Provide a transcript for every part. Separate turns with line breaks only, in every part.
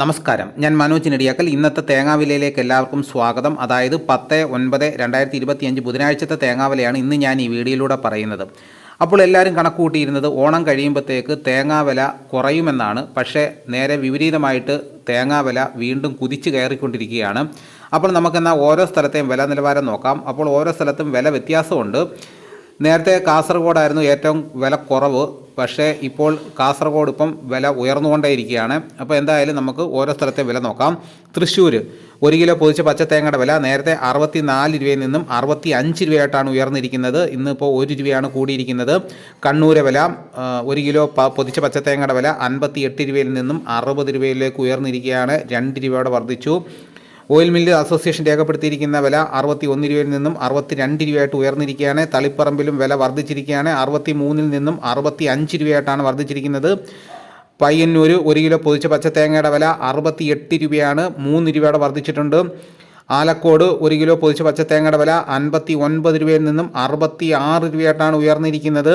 നമസ്കാരം. ഞാൻ മനോജ് നെടിയാക്കൽ. ഇന്നത്തെ തേങ്ങാവിലയിലേക്ക് എല്ലാവർക്കും സ്വാഗതം. അതായത് പത്ത് ഒൻപത് രണ്ടായിരത്തി ഇരുപത്തിയഞ്ച് ബുധനാഴ്ചത്തെ തേങ്ങാവിലയാണ് ഇന്ന് ഞാൻ ഈ വീഡിയോയിലൂടെ പറയുന്നത്. അപ്പോൾ എല്ലാവരും കണക്കുകൂട്ടിയിരുന്നത് ഓണം കഴിയുമ്പോഴത്തേക്ക് തേങ്ങാവില കുറയുമെന്നാണ്. പക്ഷേ നേരെ വിപരീതമായിട്ട് തേങ്ങാവില വീണ്ടും കുതിച്ചു കയറിക്കൊണ്ടിരിക്കുകയാണ്. അപ്പോൾ നമുക്കെന്നാൽ ഓരോ സ്ഥലത്തെയും വില നിലവാരം നോക്കാം. അപ്പോൾ ഓരോ സ്ഥലത്തും വില വ്യത്യാസമുണ്ട്. നേരത്തെ കാസർഗോഡായിരുന്നു ഏറ്റവും വില കുറവ് പക്ഷേ ഇപ്പോൾ കാസർഗോഡ് ഇപ്പം വില ഉയർന്നുകൊണ്ടേയിരിക്കുകയാണ്. അപ്പോൾ എന്തായാലും നമുക്ക് ഓരോ സ്ഥലത്തെ വില നോക്കാം. തൃശ്ശൂർ ഒരു കിലോ പൊതിച്ച പച്ചത്തേങ്ങയുടെ വില നേരത്തെ അറുപത്തി നാല് രൂപയിൽ നിന്നും അറുപത്തി അഞ്ച് രൂപയായിട്ടാണ് ഉയർന്നിരിക്കുന്നത്. ഇന്നിപ്പോൾ ഒരു രൂപയാണ് കൂടിയിരിക്കുന്നത്. കണ്ണൂരെ വില ഒരു കിലോ പൊതിച്ച പച്ചത്തേങ്ങയുടെ വില അൻപത്തി എട്ട് രൂപയിൽ നിന്നും അറുപത് രൂപയിലേക്ക് ഉയർന്നിരിക്കുകയാണ്. രണ്ട് രൂപയോടെ വർദ്ധിച്ചു. ഓയിൽ മില്ല് അസോസിയേഷൻ രേഖപ്പെടുത്തിയിരിക്കുന്ന വില അറുപത്തി ഒന്ന് രൂപയിൽ നിന്നും അറുപത്തി രണ്ട് രൂപയായിട്ട് ഉയർന്നിരിക്കുകയാണ്. തളിപ്പറമ്പിലും വില വർദ്ധിച്ചിരിക്കുകയാണ്. അറുപത്തി മൂന്നിൽ നിന്നും അറുപത്തി അഞ്ച് രൂപയായിട്ടാണ് വർദ്ധിച്ചിരിക്കുന്നത്. പയ്യന്നൂർ ഒരു കിലോ പൊതിച്ച പച്ചത്തേങ്ങയുടെ വില അറുപത്തി എട്ട് രൂപയാണ്. മൂന്ന് രൂപയോടെ വർദ്ധിച്ചിട്ടുണ്ട്. ആലക്കോട് ഒരു കിലോ പൊതിച്ച പച്ചത്തേങ്ങയുടെ വില അൻപത്തി ഒൻപത് രൂപയിൽ നിന്നും അറുപത്തി ആറ് രൂപയായിട്ടാണ് ഉയർന്നിരിക്കുന്നത്.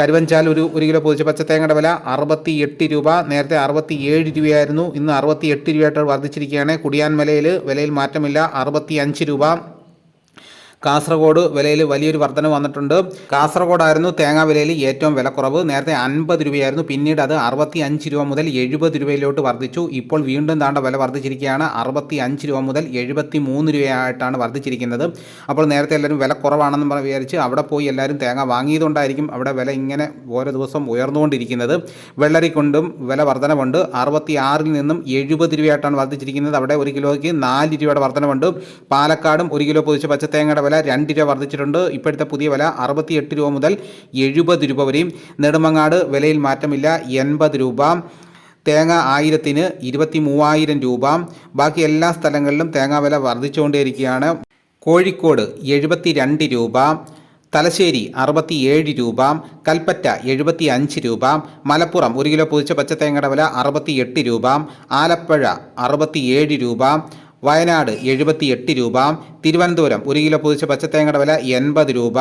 കരുവഞ്ചാൽ ഒരു ഒരു കിലോ പൊതിച്ച പച്ചത്തേങ്ങയുടെ വില അറുപത്തി എട്ട് രൂപ. നേരത്തെ അറുപത്തി ഏഴ് രൂപയായിരുന്നു. ഇന്ന് അറുപത്തി എട്ട് രൂപയായിട്ട് വർദ്ധിച്ചിരിക്കുകയാണ്. കുടിയാൻമലയിൽ വിലയിൽ മാറ്റമില്ല. അറുപത്തി അഞ്ച് രൂപ. കാസർഗോഡ് വിലയിൽ വലിയൊരു വർധന വന്നിട്ടുണ്ട്. കാസർഗോഡായിരുന്നു തേങ്ങ വിലയിൽ ഏറ്റവും വിലക്കുറവ്. നേരത്തെ അൻപത് രൂപയായിരുന്നു. പിന്നീട് അത് അറുപത്തി അഞ്ച് രൂപ മുതൽ എഴുപത് രൂപയിലോട്ട് വർദ്ധിച്ചു ഇപ്പോൾ വീണ്ടും താണ്ട വില വർദ്ധിച്ചിരിക്കുകയാണ് അറുപത്തി അഞ്ച് രൂപ മുതൽ എഴുപത്തി മൂന്ന് രൂപയായിട്ടാണ് വർദ്ധിച്ചിരിക്കുന്നത് അപ്പോൾ നേരത്തെ എല്ലാവരും വില കുറവാണെന്ന് വിചാരിച്ച് അവിടെ പോയി എല്ലാവരും തേങ്ങ വാങ്ങിയതുകൊണ്ടായിരിക്കും അവിടെ വില ഇങ്ങനെ ഓരോ ദിവസം ഉയർന്നുകൊണ്ടിരിക്കുന്നത്. വെള്ളരിക്കൊണ്ടും വില വർധനവുണ്ട്. അറുപത്തി ആറിൽ നിന്നും എഴുപത് രൂപയായിട്ടാണ് വർദ്ധിച്ചിരിക്കുന്നത് അവിടെ ഒരു കിലോയ്ക്ക് നാല് രൂപയുടെ വർധനവുണ്ട്. പാലക്കാടും ഒരു കിലോ പൊതിച്ച പച്ചത്തേങ്ങയുടെ വില രണ്ട് രൂപ വർദ്ധിച്ചിട്ടുണ്ട്. ഇപ്പോഴത്തെ പുതിയ വില അറുപത്തിയെട്ട് രൂപ മുതൽ എഴുപത് രൂപ വരെയും. നെടുമങ്ങാട് വിലയിൽ മാറ്റമില്ല. എൺപത് രൂപ. തേങ്ങ ആയിരത്തിന് ഇരുപത്തി മൂവായിരം രൂപ. ബാക്കി എല്ലാ സ്ഥലങ്ങളിലും തേങ്ങ വില വർദ്ധിച്ചുകൊണ്ടേയിരിക്കുകയാണ്. കോഴിക്കോട് എഴുപത്തി രണ്ട് രൂപ. തലശ്ശേരി അറുപത്തിയേഴ് രൂപ. കൽപ്പറ്റ എഴുപത്തി അഞ്ച് രൂപ. മലപ്പുറം ഒരു കിലോ പൊതിച്ച പച്ചത്തേങ്ങയുടെ വില അറുപത്തിയെട്ട് രൂപ. ആലപ്പുഴ അറുപത്തിയേഴ് രൂപ. വയനാട് എഴുപത്തിയെട്ട് രൂപ തിരുവനന്തപുരം ഒരു കിലോ പൊതിച്ച പച്ചത്തേങ്ങയുടെ വില എൺപത് രൂപ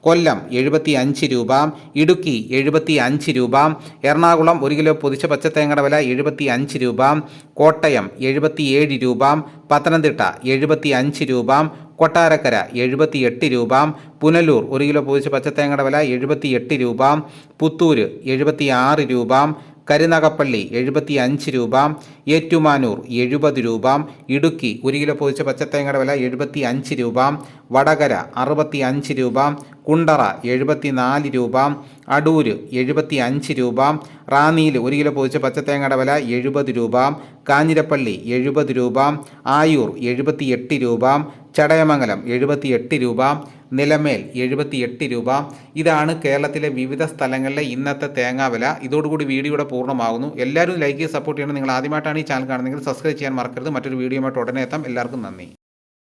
കൊല്ലം എഴുപത്തി അഞ്ച് രൂപ ഇടുക്കി എഴുപത്തി അഞ്ച് രൂപ എറണാകുളം ഒരു കിലോ പൊതിച്ച പച്ചത്തേങ്ങയുടെ വില എഴുപത്തി അഞ്ച് രൂപ കോട്ടയം എഴുപത്തിയേഴ് രൂപ പത്തനംതിട്ട എഴുപത്തി അഞ്ച് രൂപ കൊട്ടാരക്കര എഴുപത്തി എട്ട് രൂപ പുനലൂർ ഒരു കിലോ പൊതിച്ച പച്ചത്തേങ്ങയുടെ വില എഴുപത്തി എട്ട് രൂപ പുത്തൂർ എഴുപത്തി ആറ് രൂപ കരുനാഗപ്പള്ളി എഴുപത്തി അഞ്ച് രൂപ ഏറ്റുമാനൂർ എഴുപത് രൂപ ഇടുക്കി ഒരു കിലോ പൊതിച്ച പച്ചത്തേങ്ങയുടെ വില എഴുപത്തി അഞ്ച് രൂപ വടകര അറുപത്തി അഞ്ച് രൂപ കുണ്ടറ എഴുപത്തി നാല് രൂപ അടൂർ എഴുപത്തി അഞ്ച് രൂപ റാന്നിയിൽ ഒരു കിലോ പൊതിച്ച പച്ചത്തേങ്ങയുടെ വില എഴുപത് രൂപ കാഞ്ഞിരപ്പള്ളി എഴുപത് രൂപ ആയൂർ എഴുപത്തി എട്ട് രൂപ ചടയമംഗലം എഴുപത്തി എട്ട് രൂപ നിലമേൽ എഴുപത്തി എട്ട് രൂപ. ഇതാണ് കേരളത്തിലെ വിവിധ സ്ഥലങ്ങളിലെ ഇന്നത്തെ തേങ്ങാ വില. ഇതോടുകൂടി വീഡിയോയുടെ പൂർണമാകുന്നു. എല്ലാവരും ലൈക്ക് സപ്പോർട്ട് ചെയ്യണം. നിങ്ങൾ ആദ്യമായിട്ടാണ് ഈ ചാനൽ കാണുന്നതെങ്കിൽ സബ്സ്ക്രൈബ് ചെയ്യാൻ മറക്കരുത്. മറ്റൊരു വീഡിയോയുമായിട്ട് ഉടനെ എത്താം. എല്ലാവർക്കും നന്ദി.